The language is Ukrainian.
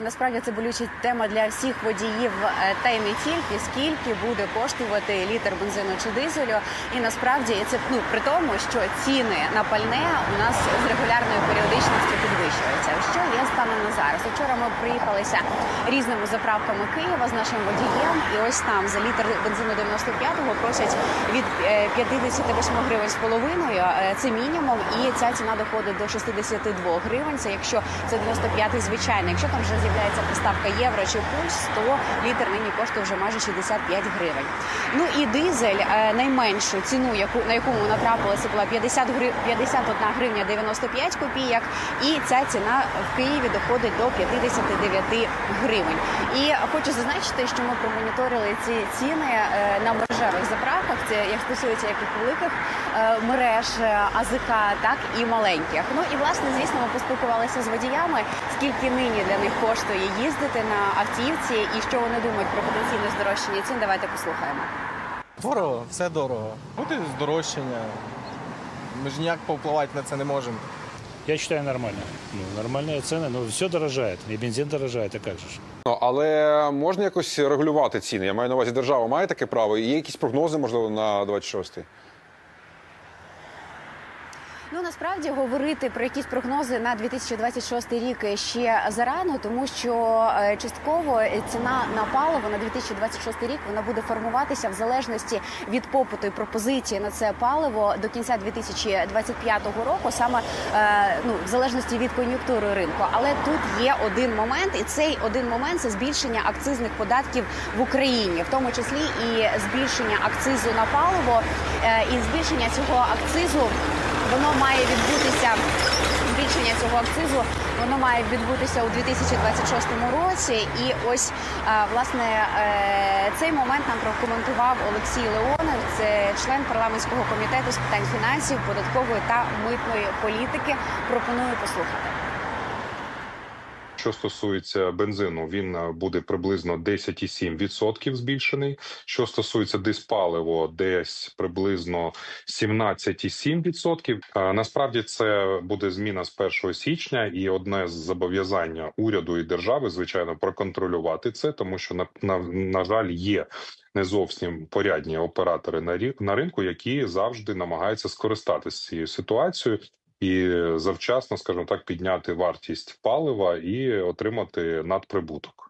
Насправді це болюча тема для всіх водіїв е, та й не тільки скільки буде коштувати літр бензину чи дизелю. І насправді це ну при тому, що ціни на пальне у нас з регулярною періодичністю підвищуються. Що є станом на зараз? Вчора ми приїхалися різними заправками Києва з нашим водієм, і ось там за літр бензину 95-го просять від е, 58 гривень з половиною. Е, Це мінімум, і ця ціна доходить до 62 гривень. Це якщо це 95-й звичайний. Якщо там вже з'являється приставка євро чи пульс, то літр нині коштує вже майже 65 гривень. Ну і дизель е, найменшу ціну, яку на яку ми натрапилися, була 50 грив, 51 гривня 95 копійок. І ця ціна в Києві доходить до 59 гривень. І хочу зазначити, що ми промоніторили ці ціни е, на мережевих заправках. Це як стосується як великих е, мереж АЗК, так і маленьких. Ну і власне, звісно, ми поспілкувалися з водіями, скільки нині для них коштує їздити на автівці, і що вони думають про потенційне здорожчання цін. Давайте послухаємо. Дорого, все дорого. Буде здорожчання. Ми ж ніяк повпливати на це не можемо. Я считаю нормально. Ну, нормальные цены, но все дорожает. И бензин дорожает, а как же? ж? Ну, але можна якось регулювати ціни. Я маю на увазі, держава має таке право. І є якісь прогнози, можливо, на 26-й? Ну насправді говорити про якісь прогнози на 2026 рік ще зарано, тому що е, частково ціна на паливо на 2026 рік вона буде формуватися в залежності від попиту і пропозиції на це паливо до кінця 2025 року, саме е, ну в залежності від кон'юнктури ринку. Але тут є один момент, і цей один момент це збільшення акцизних податків в Україні, в тому числі і збільшення акцизу на паливо, е, і збільшення цього акцизу воно має відбутися. Збільшення цього акцизу воно має відбутися у 2026 році. І ось е, власне е, цей момент нам прокоментував Олексій Леонов, це член парламентського комітету з питань фінансів, податкової та митної політики. Пропоную послухати. Що стосується бензину, він е, буде приблизно 10,7% збільшений. Що стосується диспаливо, десь приблизно 17,7%. Е, Насправді це буде зміна з 1 січня, і одне з зобов'язання уряду і держави, звичайно, проконтролювати це, тому що на, на, на жаль є. Не зовсім порядні оператори на рі- на ринку, які завжди намагаються скористатися цією ситуацією і завчасно, скажімо так, підняти вартість палива і отримати надприбуток.